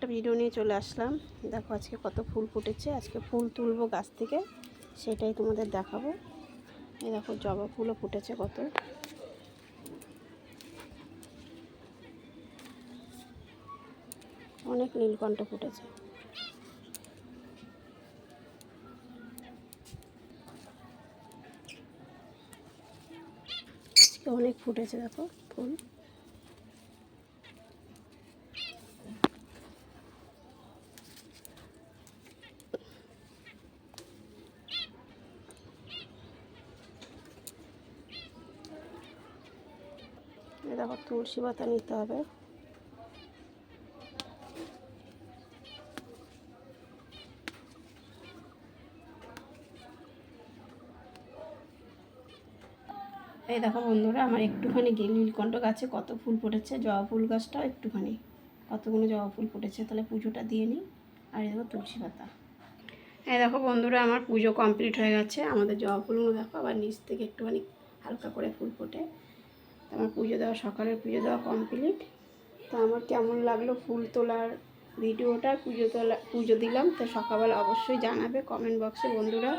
একটা ভিডিও নিয়ে চলে আসলাম। দেখো আজকে কত ফুল ফুটেছে। আজকে ফুল তুলবো গাছ থেকে, সেটাই তোমাদের দেখাবো। এই দেখো জবা ফুলও ফুটেছে কত। অনেক নীলকণ্ঠ ফুটেছে। আজকে অনেক ফুটেছে দেখো ফুল। দেখো তুলসী পাতা নিতে হবে। এই দেখো বন্ধুরা, আমার একটুখানি নীলকণ্ঠ গাছে কত ফুল ফুটেছে, জবা ফুল গাছটাও একটুখানি। কতগুলো জবা ফুল ফুটেছে, তাহলে পুজোটা দিয়ে নিই। আর এই দেখো তুলসী পাতা। এই দেখো বন্ধুরা, আমার পুজো কমপ্লিট হয়ে গেছে। আমাদের জবা ফুলগুলো দেখো আবার নিচ থেকে একটুখানি হালকা করে ফুল ফোটে। তো আমার পুজো দেওয়া, সকালের পুজো দেওয়া কমপ্লিট তো আমার কেমন লাগল ফুল তোলার ভিডিওটা, পুজো তোলা, পুজো দিলাম। তো সকালবেলা অবশ্যই জানাবে কমেন্ট বক্সে বন্ধুরা।